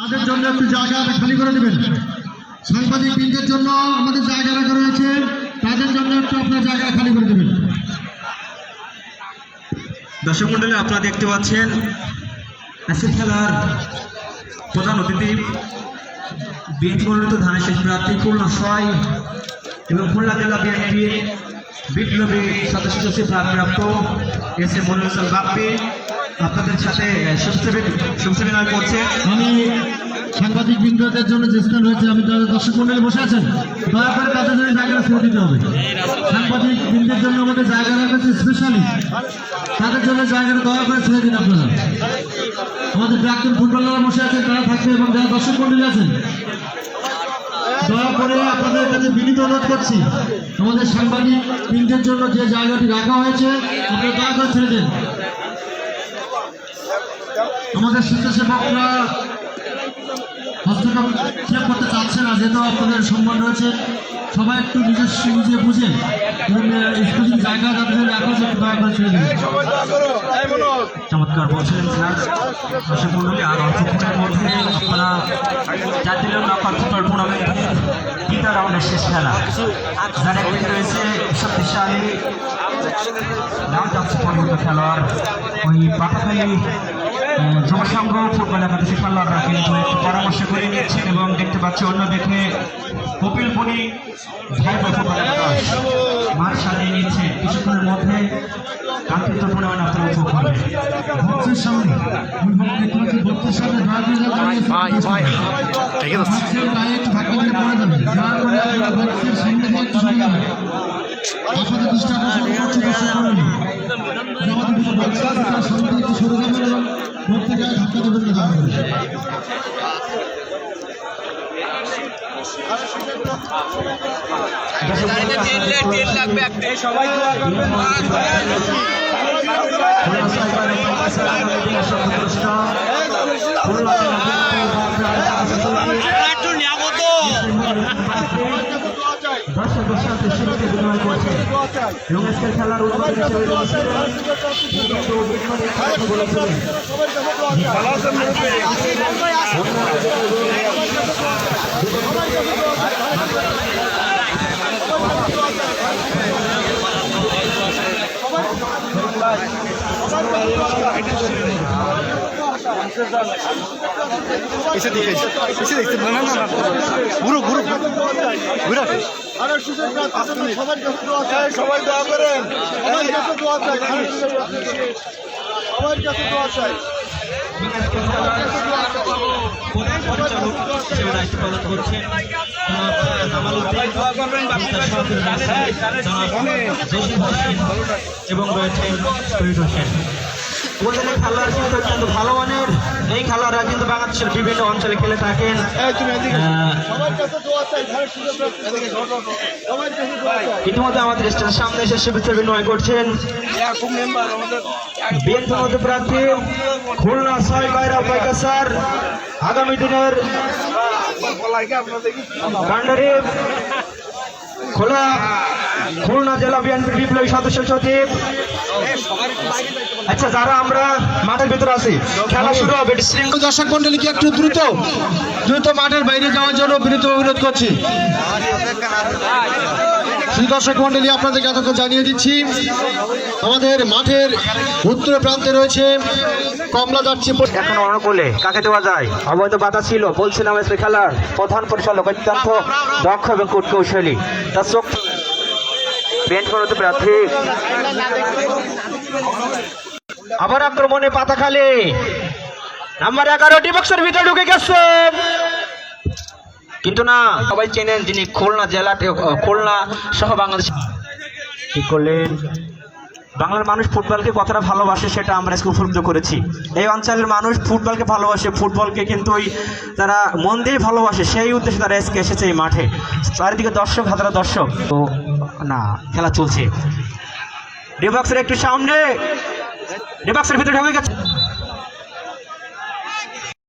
তাদের জন্য একটু জায়গা খালি করে দেবেন। সাংবাদিক বৃন্দের জন্য আমাদের জায়গা রাখা রয়েছে। তাদের জন্য একটু আপনার জায়গা খালি করে দেবেন। দর্শক মন্ডলী, আপনারা দেখতে পাচ্ছেন আজকের খেলার প্রধান অতিথি বিএনপি মনোনীত ধানের শেষ প্রার্থী খুলনা ছয় এবং খুলনা জেলা বিএনপির বিপ্লবী সদস্য প্রাপ্ত এস এ হোসেন বাপ্পি। আপনাদের সাথে শুভসেমিনার করছে। আমি সাংবাদিক বৃন্দদের জন্য যে স্থান রয়েছে, আমি তাদের দর্শক মন্ডলী বসে আছেন। দয়া করে তাদের জন্য জায়গাটা ছেড়ে দিতে হবে। সাংবাদিক বৃন্দের জন্য আমাদের জায়গা রাখা হয়েছে স্পেশালি তাদের জন্য জায়গাটা দয়া করে ছেড়ে দিন আপনারা। আমাদের প্রাক্তন ফুটবলাররা বসে আছেন, তারা থাকবে এবং যারা দর্শক মন্ডলী আছেন। দয়া করে আপনাদের কাছে বিনীত অনুরোধ করছি, আমাদের সাংবাদিক বৃন্দের জন্য যে জায়গাটি রাখা হয়েছে, আপনারা দয়া করে ছেড়ে দিন। আমাদের স্বেচ্ছাসেবকরা হস্তক্ষেপ ক্ষেপ করতে চাচ্ছে না যেহেতু আপনাদের সম্মান রয়েছে। সবাই একটু নিজস্ব নিজে হয়েছে একটু চমৎকার বলছিলেন আর জাতীয় দ্বিতীয় রাউন্ডের শেষ খেলা। রয়েছে শক্তিশালী নাম খেলোয়াড় ওই পাটাখালী জনসংঘ ফুটবল একাদশী খেলোয়াড়রা কিন্তু পরামর্শ করে নিয়েছেন এবং দেখতে পাচ্ছি অন্যদিকে কপিল পুনি ভাই ফুটবল একাদশ। মাঠ সাজিয়ে নিচ্ছে। কিছুক্ষণের মধ্যে কাঙ্ক্ষিত আপনারা উপভোগ সামনে সামনে সামনে একটু আপনাদের দৃষ্টি আকর্ষণ করছি দর্শক আমাদের গায়ে ধাক্কা দেবেন না দয়া করে আজকের খেলার উদ্বোধন হিসেবে এসে দেখে এসে দেখতে না না না না ঘুরো ঘুরো ঘুরো সবাই দোয়া করেন। সবার কাছে দোয়া চাই সবার কাছে দোয়া চাই। পরিচালক হিসেবে দায়িত্ব পালন করছেন হোসেন এবং রয়েছে হোসেন উপজেলা খেলোয়াড় কিন্তু অত্যন্ত ভালো মানের। এই খেলোয়াড়রা কিন্তু বাংলাদেশের বিভিন্ন অঞ্চলে খেলে থাকেন। ইতিমধ্যে আমাদের স্টেজের সামনে এসে শুভেচ্ছা বিনিময় করছেন। বিএনপি প্রার্থী খুলনা ছয় বাইরা পাইকা স্যার। আগামী দিনের খোলা। খুলনা জেলা বিএনপি বিপ্লবী সদস্য সচিব। আচ্ছা যারা আমরা মাঠের ভিতরে আছি, খেলা শুরু হবে। দর্শক মন্ডলীকে একটু দ্রুত? দ্রুত মাঠের বাইরে যাওয়ার জন্য বিনীত অনুরোধ করছি। দর্শক মন্ডলী আপনাদেরকে এতক্ষণ জানিয়ে দিচ্ছি, আমাদের মাঠের উত্তর প্রান্তে রয়েছে কমলা যাচ্ছে এখন অনুকূলে কাকে দেওয়া যায়? অবৈধ বাধা ছিল, বলছিলাম আজকে খেলার প্রধান পরিচালক অত্যন্ত দক্ষ এবং কূটকৌশলী। তার চোখ বেঞ্চ করতে প্রার্থী। আবার আক্রমণে পাতা খালি নাম্বার এগারো, ডিবক্সের ভিতরে ঢুকে গেছে। কিন্তু না, সবাই চেনেন যিনি খুলনা জেলাতে খুলনা সহ বাংলাদেশ। কি করলেন? বাংলার মানুষ ফুটবলকে কতটা ভালোবাসে সেটা আমরা আজকে উপলব্ধ করেছি। এই অঞ্চলের মানুষ ফুটবলকে ভালোবাসে, ফুটবলকে কিন্তু ওই তারা মন দিয়ে ভালোবাসে, সেই উদ্দেশ্যে তারা আজকে এসেছে এই মাঠে। চারিদিকে দর্শক, হাজারা দর্শক। তো না, খেলা চলছে। ডিবক্সের একটু সামনে। ডিবক্সের ভিতরে ঢুকে গেছে।